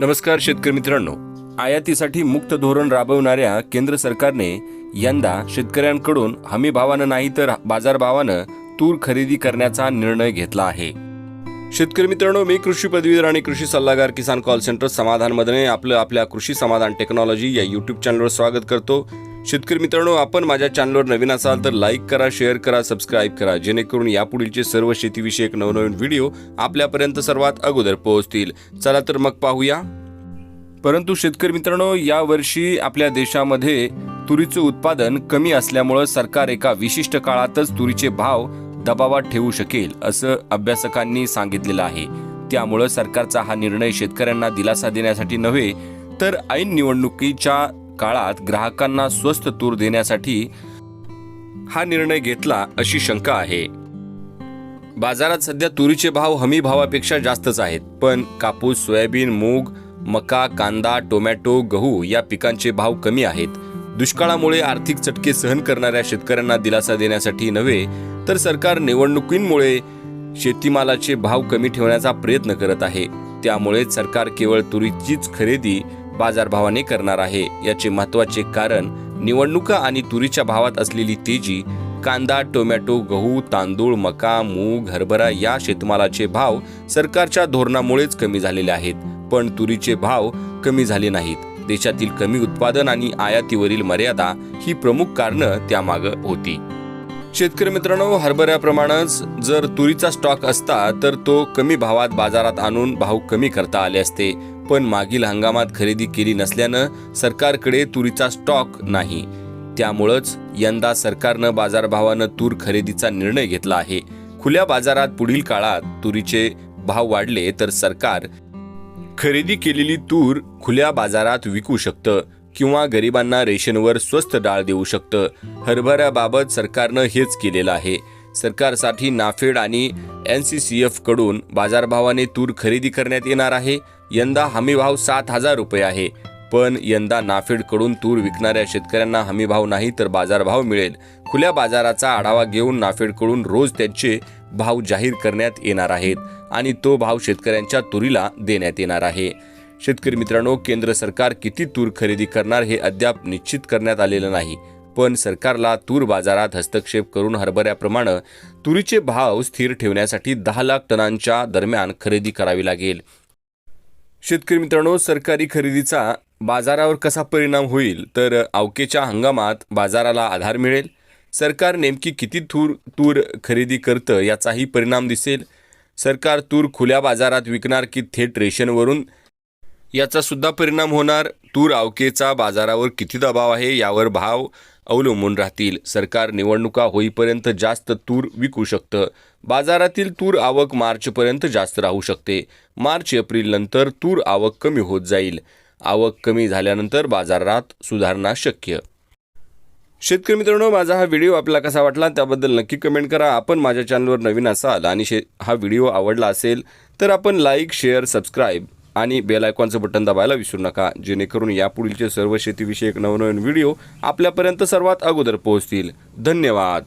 नमस्कार शेतकरी मित्रांनो. आयातीसाठी मुक्त धोरण राबवणाऱ्या केंद्र सरकारने यंदा शेतकऱ्यांकडून हमी भावानं नाही तर बाजारभावानं तूर खरेदी करण्याचा निर्णय घेतला आहे. शेतकरी मित्रांनो मी कृषी पदवीधर आणि कृषी सल्लागार किसान कॉल सेंटर समाधान मधने आपलं आपल्या कृषी समाधान टेक्नॉलॉजी या यूट्यूब चॅनलवर स्वागत करतो. शेतकरी मित्रांनो आपण माझ्या चॅनलवर नवीन असाल तर लाईक करा शेअर करा सबस्क्राईब करा. जेणेकरून यापुढीलचे सर्व शेतीविषयक नवनवीन व्हिडिओ आपल्यापर्यंत सर्वात अगोदर पोहोचतील. चला तर मग पाहूया. परंतु शेतकरी मित्रांनो यावर्षी आपल्या देशामध्ये तुरीचं उत्पादन कमी असल्यामुळं सरकार एका विशिष्ट काळातच तुरीचे भाव दबावात ठेवू शकेल असं अभ्यासकांनी सांगितलेलं आहे. त्यामुळं सरकारचा हा निर्णय शेतकऱ्यांना दिलासा देण्यासाठी नव्हे तर ऐन निवडणुकीच्या काळात ग्राहकांना स्वस्त तूर देण्यासाठी हा निर्णय घेतला अशी शंका आहे. बाजारात सध्या तुरीचे भाव हमी भावापेक्षा जास्तच आहेत पण कापूस सोयाबीन मूग मका कांदा टोमॅटो गहू या पिकांचे भाव कमी आहेत. दुष्काळामुळे आर्थिक चटके सहन करणाऱ्या शेतकऱ्यांना दिलासा देण्यासाठी नव्हे तर सरकार निवडणुकींमुळे शेतीमालाचे भाव कमी ठेवण्याचा प्रयत्न करत आहे. त्यामुळे सरकार केवळ तुरीचीच खरेदी बाजारभावाने करणार आहे. याचे महत्त्वाचे कारण निवडणुका आणि तुरीच्या भावात असलेली तेजी कांदा टोमॅटो गहू तांदूळ मका मूग हरभरा या शेतमालाचे भाव सरकारच्या धोरणामुळेच कमी झालेले आहेत. पण तुरीचे भाव कमी झाले नाहीत. देशातील कमी उत्पादन आणि आयातीवरील मर्यादा ही प्रमुख कारणं त्यामागं होती. शेतकरी मित्रांनो हरभऱ्याप्रमाणेच जर तुरीचा स्टॉक असता तर तो कमी भावात बाजारात आणून भाव कमी करता आले असते. पण मागील हंगामात खरेदी केली नसल्यानं सरकारकडे तुरीचा स्टॉक नाही. त्यामुळंच यंदा सरकारनं बाजारभावानं तूर खरेदीचा निर्णय घेतला आहे. खुल्या बाजारात पुढील काळात तुरीचे भाव वाढले तर सरकार खरेदी केलेली तूर खुल्या बाजारात विकू शकतं. किंवा गरिबांना रेशनवर स्वस्त डाळ देऊ शकतं. हरभऱ्याबाबत सरकारनं हेच केलेलं आहे. सरकारसाठी नाफेड आणि एन सी सी एफकडून बाजारभावाने तूर खरेदी करण्यात येणार आहे. यंदा हमीभाव सात हजार रुपये आहे. पण यंदा नाफेडकडून तूर विकणाऱ्या शेतकऱ्यांना हमीभाव नाही तर बाजारभाव मिळेल. खुल्या बाजाराचा आढावा घेऊन नाफेडकडून रोज त्यांचे भाव जाहीर करण्यात येणार आहेत आणि तो भाव शेतकऱ्यांच्या तुरीला देण्यात येणार आहे. शेतकरी मित्रांनो केंद्र सरकार किती तूर खरेदी करणार हे अद्याप निश्चित करण्यात आलेलं नाही. पण सरकारला तूर बाजारात हस्तक्षेप करून हरभऱ्याप्रमाणे तुरीचे भाव स्थिर ठेवण्यासाठी दहा लाख टनांच्या दरम्यान खरेदी करावी लागेल. शेतकरी मित्रांनो सरकारी खरेदीचा बाजारावर कसा परिणाम होईल तर अवकेच्या हंगामात बाजाराला आधार मिळेल. सरकार नेमकी किती तूर तूर खरेदी करतं याचाही परिणाम दिसेल. सरकार तूर खुल्या बाजारात विकणार की थेट रेशनवरून याचा सुद्धा परिणाम होणार. तूर आवकेचा बाजारावर किती दबाव आहे यावर भाव अवलंबून राहतील. सरकार निवडणुका होईपर्यंत जास्त तूर विकू शकतं. बाजारातील तूर आवक मार्चपर्यंत जास्त राहू शकते. मार्च एप्रिल नंतर तूर आवक कमी होत जाईल. आवक कमी झाल्यानंतर बाजारात सुधारणा शक्य. शेतकरी मित्रांनो माझा हा व्हिडिओ आपला कसा वाटला त्याबद्दल नक्की कमेंट करा. आपण माझ्या चॅनलवर नवीन असाल आणि शे हा व्हिडिओ आवडला असेल तर आपण लाईक शेअर सबस्क्राईब आणि बेल आयकॉनचं बटन दाबायला विसरू नका. जेणेकरून यापुढीलचे सर्व शेतीविषयक नवनवीन व्हिडिओ आपल्यापर्यंत सर्वात अगोदर पोहोचतील. धन्यवाद.